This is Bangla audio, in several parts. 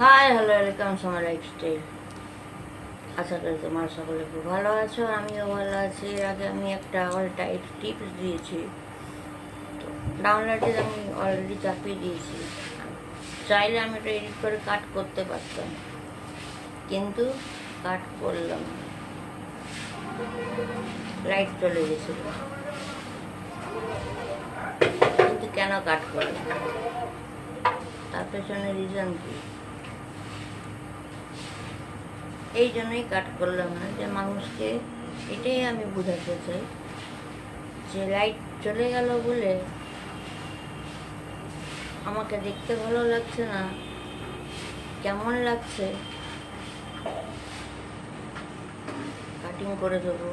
Hi hello welcome Somoy lifestyle আশা করি তোমার সকলে খুব ভালো আছো, আমিও ভালো আছি। এর আগে আমি একটা অল টাইপ টিপস দিয়েছি। তো ডাউনলোডে আমি অলরেডি চাপিয়ে দিয়েছি। চাইলে আমি এটা এডিট করে কাট করতে পারতাম। কিন্তু কাট করলাম লাইট চলে গেছিল। কিন্তু কেন কাট করলাম? তার পেছনে রিজন কি? এই জন্যই কাট করলাম না, যে মানুষকে এটাই আমি বোঝাতে চাই, যে লাইট চলে গেল বলে আমাকে দেখতে ভালো লাগছে না, কেমন লাগছে? কাটিং করে দেবো।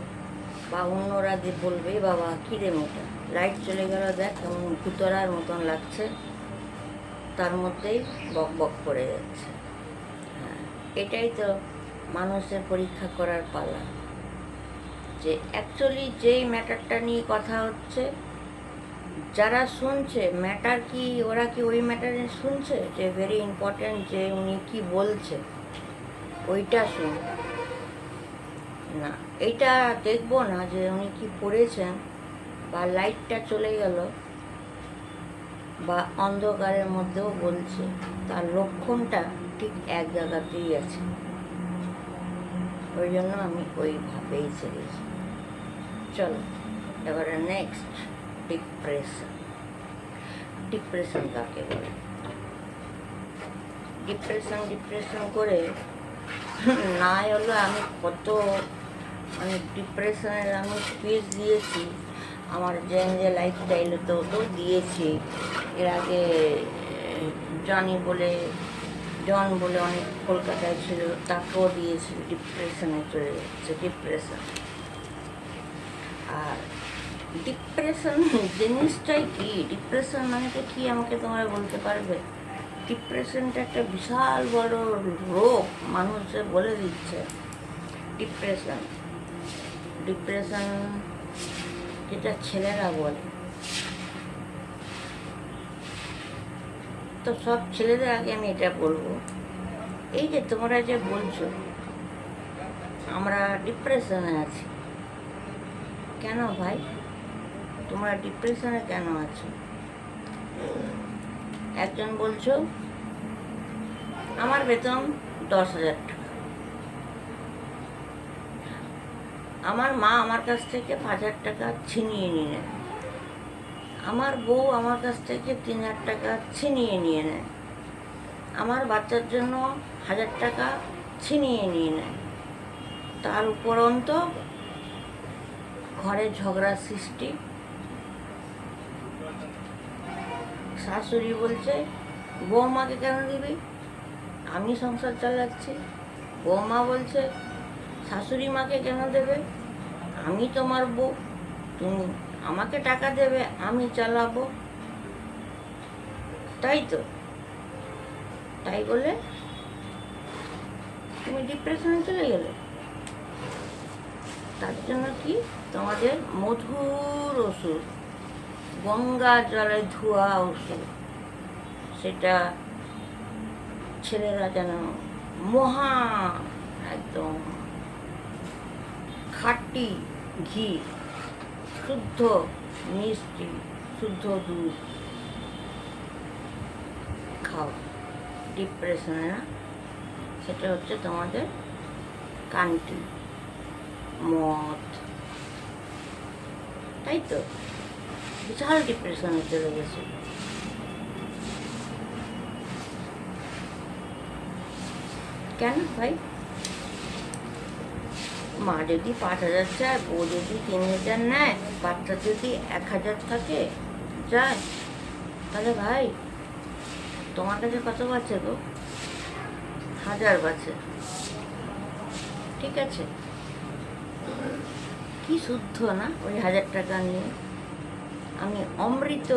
বা অন্যরা যে বলবে, বাবা, কী রে মেয়েটা লাইট চলে গেল, দেখ কেমন ভুতরার মতন লাগছে। তার মধ্যেই বক বক করে যাচ্ছে। হ্যাঁ এটাই তো মানুষের পরীক্ষা করার পালা। যে অ্যাকচুয়ালি যেই ম্যাটারটা নিয়ে কথা হচ্ছে, যারা শুনছে ম্যাটার কি, ওরা কি ওই ম্যাটারে শুনছে? যে ভেরি ইম্পর্ট্যান্ট যে উনি কি বলছে, ওইটা শুন না, এইটা দেখব না যে উনি কি পড়েছেন, বা লাইটটা চলে গেল, বা অন্ধকারের মধ্যেও বলছে। তার লক্ষণটা ঠিক এক জায়গাতেই আছে। ওই জন্য আমি ওইভাবেই ছেড়েছি চলো, এবারে নেক্সট ডিপ্রেশন ডিপ্রেশন কাকে বলে? ডিপ্রেশন ডিপ্রেশন করে, না হলো আমি কত মানে ডিপ্রেশনের আমি স্পিচ দিয়েছি। আমার জেন যে লাইফস্টাইলে তো তো দিয়েছি। এর আগে জনি বলে জন বলে অনেক কলকাতায় ছিল তাকেও দিয়েছিল ডিপ্রেশনে চলে যাচ্ছে ডিপ্রেশন আর ডিপ্রেশন জিনিসটাই কি? ডিপ্রেশন মানে তো কি আমাকে তোমরা বলতে পারবে? ডিপ্রেশনটা একটা বিশাল বড় রোগ, মানুষে বলে দিচ্ছে। ডিপ্রেশন ডিপ্রেশন যেটা ছেলেরা বলে। তো সব ছেলেদের আগে আমি এটা বলব। এই যে তোমরা যে বলছো, আমরা ডিপ্রেশনে আছি। কেন ভাই? তোমরা ডিপ্রেশনে কেন আছো? একজন বলছো, আমার বেতন দশ হাজার টাকা। আমার মা আমার কাছ থেকে পাঁচ হাজার টাকা ছিনিয়ে নিয়ে। আমার বউ আমার কাছ থেকে তিন হাজার টাকা ছিনিয়ে নিয়ে নেয়। আমার বাচ্চার জন্য হাজার টাকা ছিনিয়ে নিয়ে নেয়। তার উপরন্ত ঘরে ঝগড়া সৃষ্টি। শাশুড়ি বলছে, বৌমাকে কেন দিবি? আমি সংসার চালাচ্ছি। বৌমা বলছে, শাশুড়ি মাকে কেন দেবে? আমি তোমার বউ। তুমি আমাকে টাকা দেবে, আমি চালাবো। তাই তো? তাই বলে তুমি ডিপ্রেশনে চলে গেলে? তার জন্য কি? তোমাদের মধুর ওষুধ, গঙ্গা জলে ধোয়া ওষুধ, সেটা ছেলেরা যেন মহা একদম খাঁটি ঘি শুদ্ধ, মিষ্টি, শুদ্ধ দুধ খাও। ডিপ্রেশনে না, সেটা হচ্ছে তোমাদের কান্টি মদ। তাই তো? বিশাল ডিপ্রেশনে চলে গেছে। কেন ভাই? মা যদি পাঁচ হাজার চায়, বউ যদি তিন হাজার নেয়, বাচ্চা যদি এক হাজার থাকে, যায়। তাহলে ভাই, তোমার কাছে কত বাচ্চা গো? হাজার বাচ্চা ঠিক আছে। কি শুদ্ধ না? ওই হাজার টাকা নিয়ে আমি অমৃত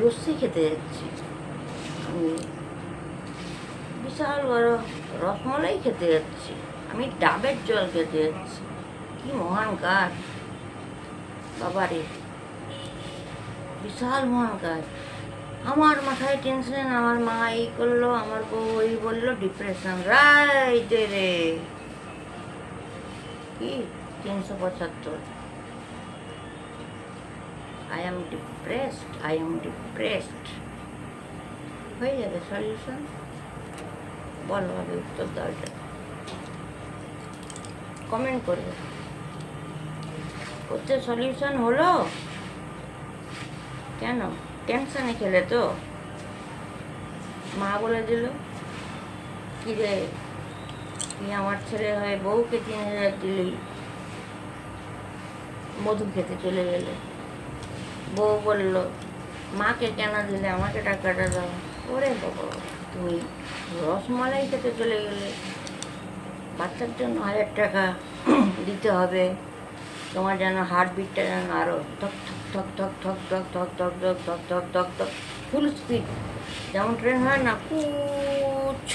লস্যি খেতে যাচ্ছি। আমি বিশাল বড় রসমলাই খেতে যাচ্ছি। আমি ডাবের জল খেতে কি মহান কাজ বাবারে, বিশাল মহান কাজ আমার মাথায় টেনশন আমার মা এই করল, আমার বউ এই বলল ডিপ্রেশন রাইট রে। কি? তিনশো পঁচাত্তর। I am depressed I am depressed হয়ে যাবে সলিউশন বলো আগে উত্তর দাও কমেন্ট করবে। ওতে সলিউশন হলো। কেন? টেনশনে খেলে তো। মা বলে দিল, কি রে? তুই আমার ছেলে হয়ে বউকে তিন হাজার দিলি। মধু খেতে চলে গেলে। বউ বলল, মাকে কেন দিলে? আমাকে টাকাটা দাও। ওরে বাবা তুমি রসমালাই খেতে চলে গেলে। বাচ্চার জন্য হাজার টাকা দিতে হবে তোমার যেন হার্ট বিটটা যেন আরও ঠক ঠক ঠক ঠক ধক ঠক ঠক ধক ঠক ঠক ধক ধক ফুল স্পিড যেমন ট্রেন হয় না কুচ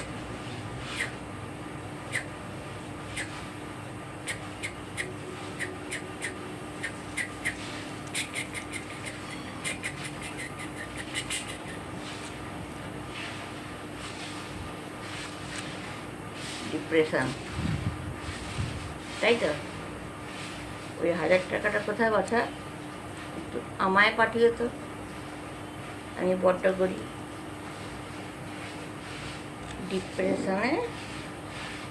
ডিপ্রেশন তাই তো? ওই হাজার টাকাটা কোথায় বাছা? একটু আমায় পাঠিয়ে তো। আমি বড্ড করি ডিপ্রেশনে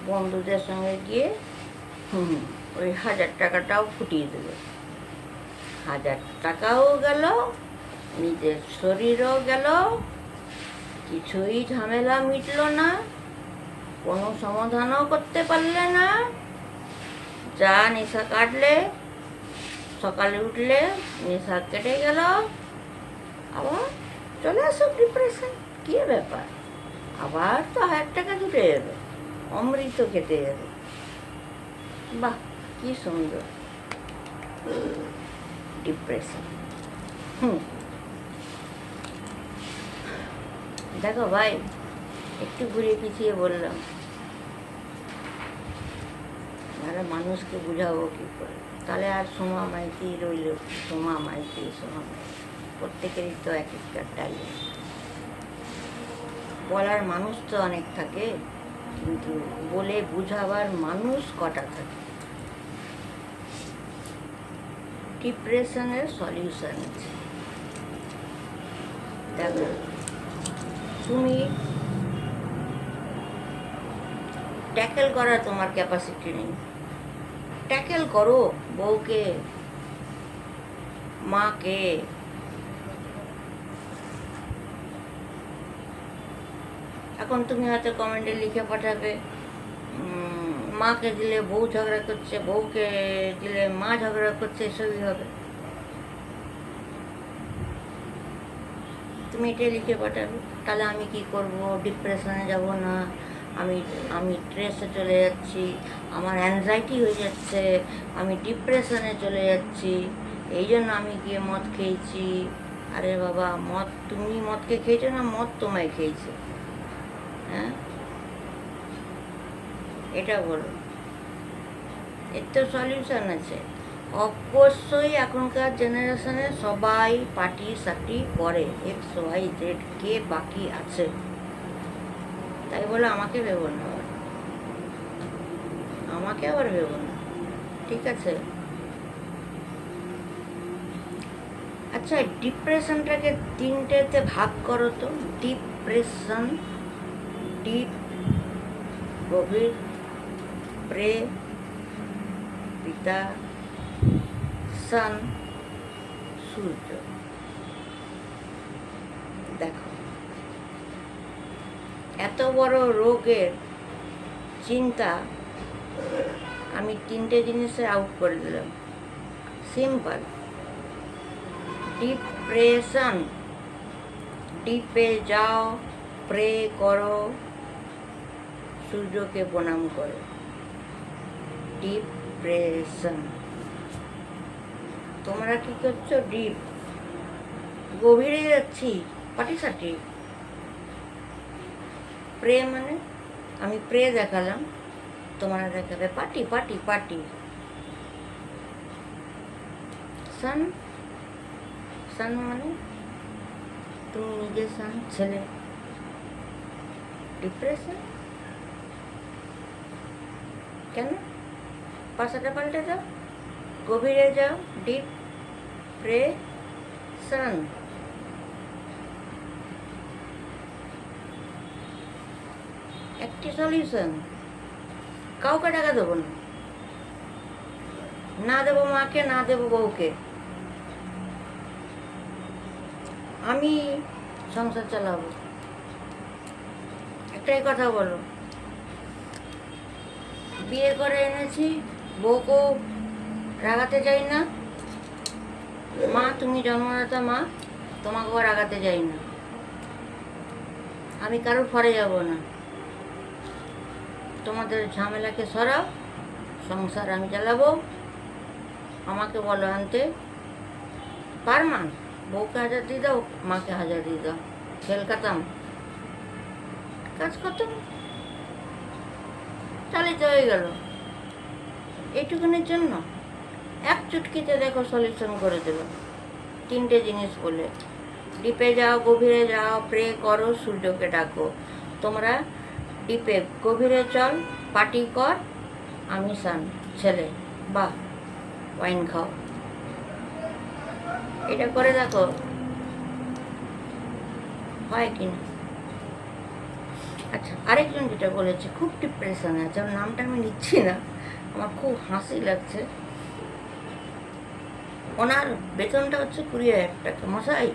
বন্ধুদের সঙ্গে গিয়ে হুম, ওই হাজার টাকাটাও ফুটিয়ে দেবে। হাজার টাকাও গেল, নিজের শরীরও গেল, কিছুই ঝামেলা মিটলো না, কোনো সমাধানও করতে পারলে না। যা নেশা কাটলে, সকালে উঠলে নেশা কেটে গেল, আবার চলে আসো ডিপ্রেশন কী ব্যাপার? আবার তো হাজার টাকা জুটে যাবে, অমৃত খেতে যাবে। বাহ, কি সুন্দর। ডিপ্রেশন হুম। দেখো ভাই, একটু ঘুরিয়ে পিছিয়ে বললাম। তাহলে মানুষকে বুঝাবো কী করে? তাহলে আর সোমা মাইতি রইল সোমা মাইতি সোমা মাইতি। প্রত্যেকেরই তো এক একটা টাইম বলার মানুষ তো অনেক থাকে, কিন্তু বলে বুঝাবার মানুষ কটা থাকে? ডিপ্রেশনের সলিউশন আছে। দেখো, তুমি ট্যাকেল করার তোমার ক্যাপাসিটি নেই। ট্যাকেল করো বউকে, মাকে। এখন তুমি হয়তো কমেন্টে লিখে পাঠাবে মাকে দিলে বউ ঝগড়া করছে, বউকে দিলে মা ঝগড়া করছে এসবই হবে? তুমি এটা লিখে পাঠাবে, তাহলে আমি কি করব? ডিপ্রেশনে যাব না? আমি আমি স্ট্রেসে চলে যাচ্ছি, আমার অ্যাংজাইটি হয়ে যাচ্ছে, আমি ডিপ্রেশনে চলে যাচ্ছি, এই জন্য আমি গিয়ে মদ খেয়েছি। আরে বাবা, মদ, তুমি মদকে খেয়েছো না মদ তোমায় খেয়েছে? হ্যাঁ? এটা বলো। এর তো সলিউশন আছে। অবশ্যই এখনকার জেনারেশনে সবাই পার্টি সাটি করে এক্স ওয়াই জেড কে বাকি আছে। তাই বলে আমাকে ভেবো না। আমাকে আবার ভেবো না। ঠিক আছে? আচ্ছা ডিপ্রেশনটাকে তিনটেতে ভাগ করো তো। ডিপ্রেশন, ডিপ, গভীর, প্রে, পিতা, সান, সূর্য। দেখো এত বড় রোগের চিন্তা আমি তিনটে জিনিসে আউট করে দিলাম। সিম্পল ডিপ্রেশন ডিপে যাও প্রে করো, সূর্যকে প্রণাম করো। ডিপ্রেশন তোমরা কি করছ? ডিপ গভীরে যাচ্ছি পাটি সাটি প্রে মানে? আমি প্রে দেখালাম, তোমরা দেখাবে পাটি পাটি পাটি সান সান মানে? তুমি নিজে সান, ছেলে। ডিপ্রেশন কেন? পাশাটা পাল্টে যাও গভীরে যাও। ডিপ প্রে সান একটি সলিউশন কাউকে টাকা দেবো না। না দেবো মাকে, না দেবো বউকে। আমি সংসার চালাবো। একটাই কথা বলো। বিয়ে করে এনেছি, বউকেও রাগাতে যাই না। মা, তুমি জন্মদাতা মা, তোমাকেও রাগাতে যাই না। আমি কারোর ফরে যাব না। তোমাদের ঝামেলাকে সরাও, সংসার আমি চালাবো। আমাকে বলো আনতে পার মান বউকে হাজার দিয়ে দাও, মাকে হাজার দিয়ে দাও, খেল খাতাম। কাজ খতম। চালিত হয়ে গেল। এইটুকুনের জন্য এক চুটকিতে দেখো সলিউশন করে দেবে। তিনটে জিনিস বলে, ডিপে যাও, গভীরে যাও প্রে করো, সূর্যকে ডাকো। তোমরা ডিপে গভীরে চল পার্টি কর, আমি সান, ছেলে, বাহ, ওয়াইন খাও। এটা করে দেখো, হয় কি না? আচ্ছা আরেকজন যেটা বলেছে, খুব ডিপ্রেশনে আছে, ওর নামটা আমি নিচ্ছি না, আমার খুব হাসি লাগছে। ওনার বেতনটা হচ্ছে কুড়ি হাজার টাকা। মশাই,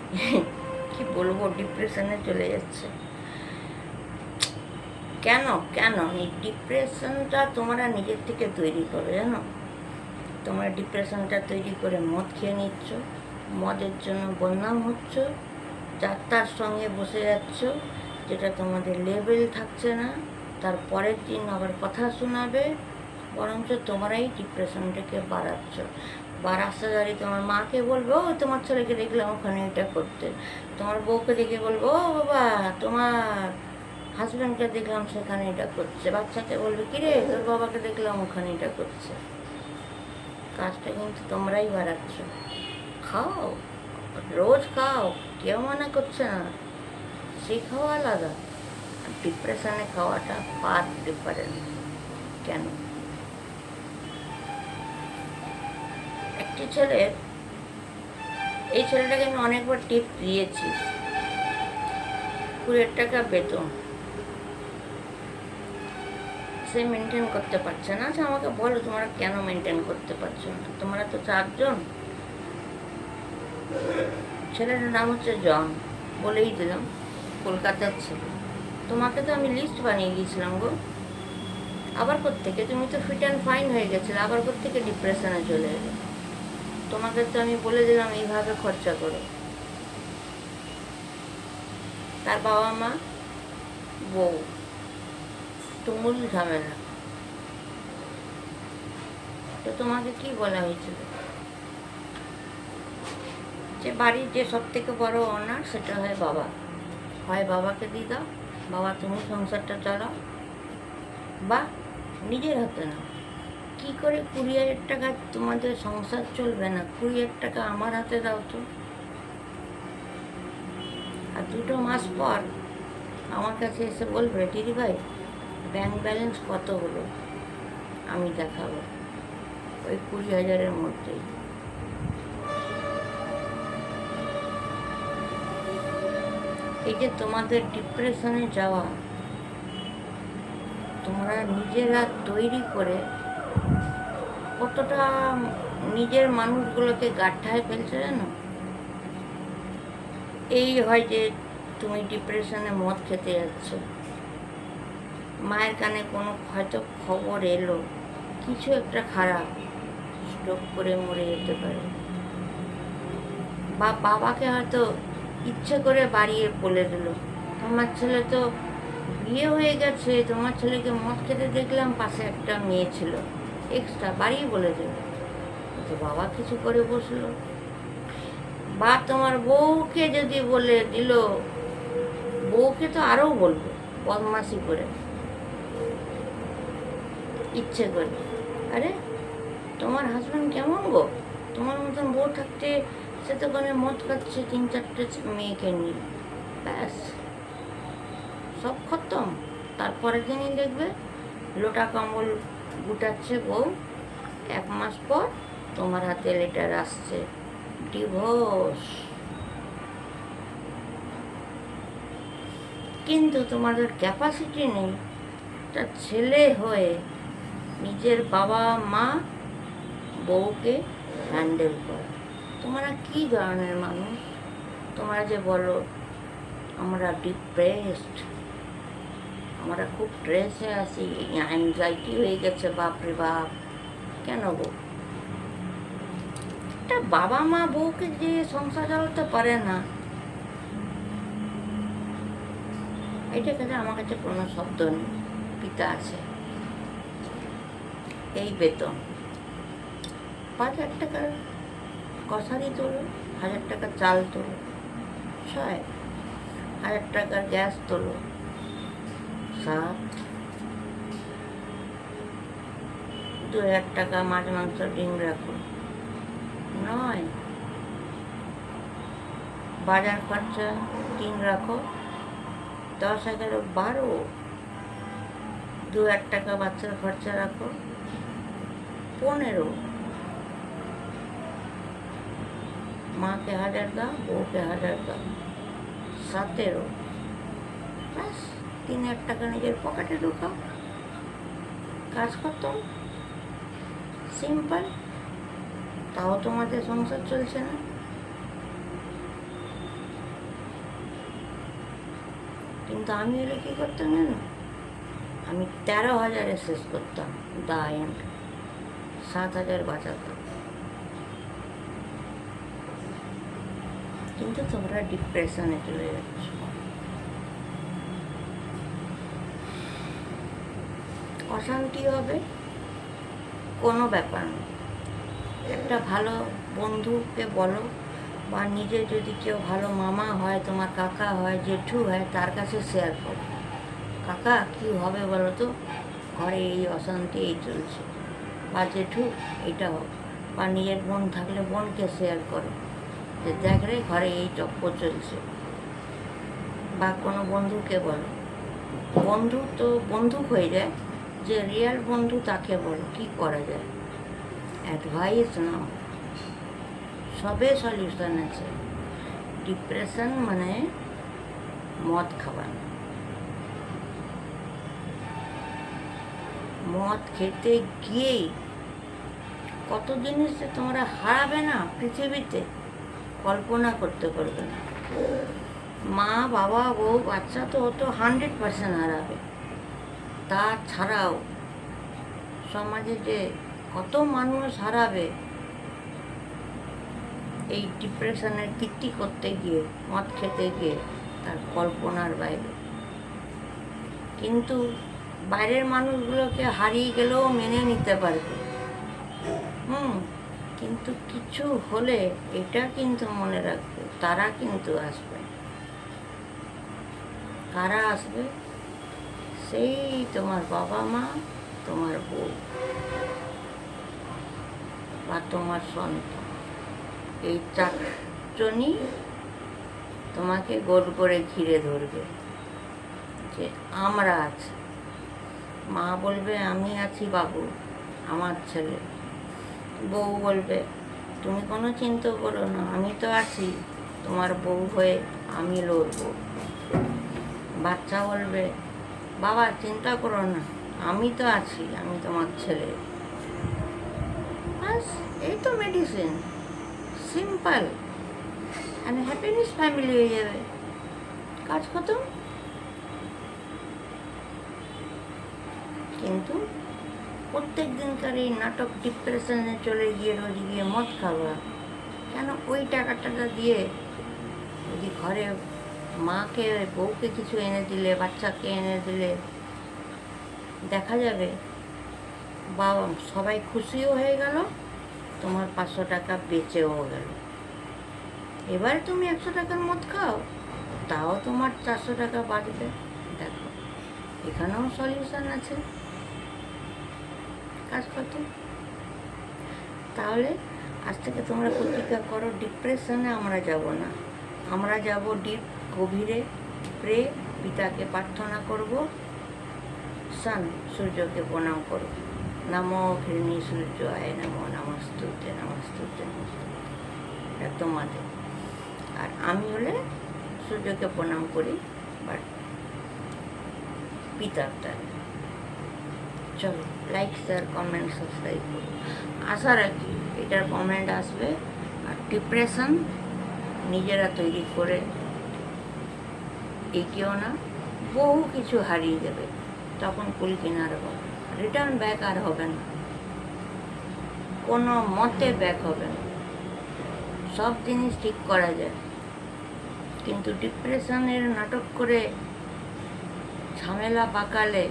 কি বলব ডিপ্রেশনে চলে যাচ্ছে। কেন? কেন? এই ডিপ্রেশনটা তোমরা নিজের থেকে তৈরি করো, জানো? তোমরা ডিপ্রেশনটা তৈরি করে মদ খেয়ে নিচ্ছ, মদের জন্য বদনাম হচ্ছ যাত্রার সঙ্গে বসে যাচ্ছ, যেটা তোমাদের লেভেল থাকছে না, তার পরের দিন আবার কথা শোনাবে, বরঞ্চ তোমরাই ডিপ্রেশনটাকে বাড়াচ্ছ। বা রাস্তা দাঁড়িয়ে তোমার মাকে বলব, ও, তোমার ছেলেকে দেখলাম ওখানে এটা করতে। তোমার বউকে দেখে বলব, ও, বাবা, তোমার হাজব্যান্ডকে দেখলাম সেখানে এটা করছে। বাচ্চাকে বলবে, কিরে, তোর বাবাকে দেখলাম ওখানে এটা করছে। কাজটা কিন্তু তোমরাই বাড়াচ্ছ। খাও, রোজ খাও, কেউ মানা করছে না। সে খাওয়া আলাদা। ডিপ্রেশনে খাওয়াটা ফার ডিফারেন্ট কেন? একটি ছেলে, এই ছেলেটাকে আমি অনেকবার টিপ দিয়েছি। কুড়ি টাকা বেতন। সে মেনটেন করতে পারছে না। আচ্ছা আমাকে বলো, তোমরা কেন মেনটেন করতে পারছ না? তোমরা তো চারজন। ছেলেটার নাম হচ্ছে জন, বলেই দিলাম, কলকাতার ছেলে। তোমাকে তো আমি লিস্ট বানিয়ে গিয়েছিলাম গো। আবার থেকে তুমি তো ফিট অ্যান্ড ফাইন হয়ে গেছিলে, আবার থেকে ডিপ্রেশনে চলে এলো? তোমাকে তো আমি বলে দিলাম, এইভাবে খরচা করো। তার বাবা মা বউ। তুমুল ঝামেলা তো তোমাকে কি বলা হয়েছিল? যে বাড়ির যে সব থেকে বড় অনার সেটা হয় বাবা। হয় বাবাকে দিয়ে দাও। বাবা, তুমি সংসারটা চালাও। বা নিজের হাতে নাও। কী করে কুড়ি হাজার টাকা তোমাদের সংসার চলবে না? কুড়ি হাজার টাকা আমার হাতে দাও তো। আর দুটো মাস পর আমার কাছে এসে বলবে দিদি ভাই ব্যাংক ব্যালেন্স কত হলো? আমি দেখাবো। ওই কুড়ি হাজারের মধ্যেই। এই যে তোমাদের ডিপ্রেশনে যাওয়া, তোমরা নিজেরা তৈরি করে কতটা নিজের মানুষগুলোকে গাঠায় ফেলছে জানো? এই হয় যে তুমি ডিপ্রেশনে মদ খেতে যাচ্ছ। মায়ের কানে কোনো হয়তো খবর এলো। কিছু একটা খারাপ। স্ট্রোক করে মরে যেতে পারে। বা বাবাকে হয়তো ইচ্ছে করে বাড়িয়ে বলে দিল, তোমার ছেলে তো বিয়ে হয়ে গেছে, তোমার ছেলেকে মদ খেতে দেখলাম, পাশে একটা মেয়ে ছিল। এক্সট্রা বাড়িয়ে বলে দিল। তো বাবা কিছু করে বসল। বা তোমার বউকে যদি বলে দিল, বউকে তো আরও বলব বদমাসি করে। ইচ্ছে করে। আরে, তোমার হাজব্যান্ড কেমন গো? তোমার মতন বউ থাকতে সে তো ওখানে মদ খাচ্ছে তিন চারটে মেয়েকে নিয়ে। ব্যাস। সব খতম। তারপরের দিনই দেখবে লোটা কম্বল গুটাচ্ছে বউ। এক মাস পর তোমার হাতে লেটার আসছে। ডিভোর্স কিন্তু তোমাদের ক্যাপাসিটি নেই। একটা ছেলে হয়ে নিজের বাবা মা বউকে হ্যান্ডেল করা। তোমরা কি ধরনের মানুষ? তোমরা যে বলো, আমরা ডিপ্রেসড আমরা খুব স্ট্রেসে আছি অ্যাংজাইটি হয়ে গেছে, বাপরে বাপ। কেন গো? একটা বাবা মা বউকে যে সংসার চালাতে পারে না, এটা কাছে আমার কাছে কোনো শব্দ নেই। পিতা আছে। এই বেতন। পাঁচ হাজার টাকার কষারি তোলো, হাজার টাকার চাল তোলো, ছয় হাজার টাকার গ্যাস তোলো, সাত দু হাজার টাকা মাছ, মাংস, ডিম রাখো, নয় বাজার খরচা তিন রাখো, দশ, এগারো, বারো দু হাজার টাকা বাচ্চার খরচা রাখো পনেরো। মাকে হাজার দাও, বউকে হাজার দাও। সতেরো। ব্যাস, তিন হাজার টাকা নিজের পকেটে ঢুকাও। কাজ করতাম সিম্পল। তাও তোমাদের সংসার চলছে না। কিন্তু আমি হলে কী করতাম জানো? আমি তেরো হাজারে শেষ করতাম দা এন্ড সাত হাজার বাঁচাতাম কিন্তু তোমরা ডিপ্রেশনে চলে যাচ্ছ। অশান্তি হবে কোনো ব্যাপার না। একটা ভালো বন্ধুকে বলো বা নিজে যদি কেউ ভালো মামা হয়, তোমার কাকা হয়, জেঠু হয়, তার কাছে শেয়ার করো। কাকা, কি হবে বলো তো? ঘরে এই অশান্তি, এই চলছে। বা জেঠু এটা হোক বা নিজের বোন থাকলে বোনকে শেয়ার করো। যে দেখ রে ঘরে এই টপ্পর চলছে। বা কোনো বন্ধুকে বলো। বন্ধু তো বন্ধু হয়ে যায়, যে রিয়েল বন্ধু তাকে বলো, কি করা যায়? অ্যাডভাইস নাও। সবে সলিউশন আছে। ডিপ্রেশন মানে মদ খাওয়া মদ খেতে গিয়েই কত জিনিস যে তোমরা হারাবে না পৃথিবীতে, কল্পনা করতে পারবে না। মা, বাবা, বউ, বাচ্চা তো ও তো হান্ড্রেড পার্সেন্ট হারাবে। তাছাড়াও সমাজে যে কত মানুষ হারাবে, এই ডিপ্রেশনের কীর্তি করতে গিয়ে, মদ খেতে গিয়ে তার কল্পনার বাইরে। কিন্তু বাইরের মানুষগুলোকে হারিয়ে গেলেও মেনে নিতে পারবে। হুম, কিন্তু কিছু হলে এটা কিন্তু মনে রাখবে, তারা কিন্তু আসবে। কারা আসবে? সেই তোমার বাবা মা, তোমার বউ বা তোমার সন্তান। এই চারজনই তোমাকে গোল করে ঘিরে ধরবে যে আমরা আছি। মা বলবে, আমি আছি বাবু, আমার ছেলে। বউ বলবে, তুমি কোনো চিন্তা করো না, আমি তো আছি, তোমার বউ হয়ে আমি লড়বো। বাচ্চা বলবে, বাবা, চিন্তা করো না, আমি তো আছি, আমি তোমার ছেলে। বাস, এই তো medicine simple and happiness family হয়ে যাবে। কাজ খতম? কিন্তু প্রত্যেক দিনকার এই নাটক ডিপ্রেশনে চলে গিয়ে রোজ গিয়ে মদ খাওয়া, কেন ওই টাকাটা দিয়ে যদি ঘরে মাকে, বউকে কিছু এনে দিলে, বাচ্চাকে এনে দিলে, দেখা যাবে বাবা সবাই খুশিও হয়ে গেল, তোমার পাঁচশো টাকা বেঁচেও গেল। এবার তুমি একশো টাকার মদ খাও, তাও তোমার চারশো টাকা বাঁচবে। দেখো, এখানেও সলিউশন আছে। কাজ কত তাহলে আজ থেকে তোমরা প্রতিজ্ঞা করো ডিপ্রেশনে আমরা যাব না। আমরা যাব ডিপ গভীরে, প্রে, পিতাকে প্রার্থনা করব সান সূর্যকে প্রণাম করব। নমো ঘৃণী সূর্য আয় নমো, নমস্তুতে নমস্তুতে এটা তোমাদের। আর আমি হলে সূর্যকে প্রণাম করি বাট পিতার দ্বারা। চলো। লাইক শেয়ার কমেন্ট সাবস্ক্রাইব করো আশা রাখি এটার কমেন্ট আসবে আর ডিপ্রেশন নিজেরা তৈরি করে এগিয়েও না, বহু কিছু হারিয়ে দেবে তখন কুল কিনার হবে রিটার্ন ব্যাক আর হবে না। কোনো মতে ব্যাক হবে না। সব জিনিস ঠিক করা যায়। কিন্তু ডিপ্রেশনের নাটক করে ঝামেলা পাকালে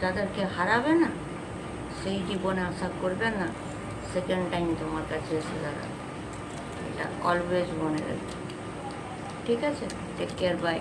যাদেরকে হারাবে না? সেই জীবনে আশা করবে না সেকেন্ড টাইম তোমার কাছে এসে দাঁড়াবে। এটা অলওয়েজ মনে রাখবে। ঠিক আছে? Take care bye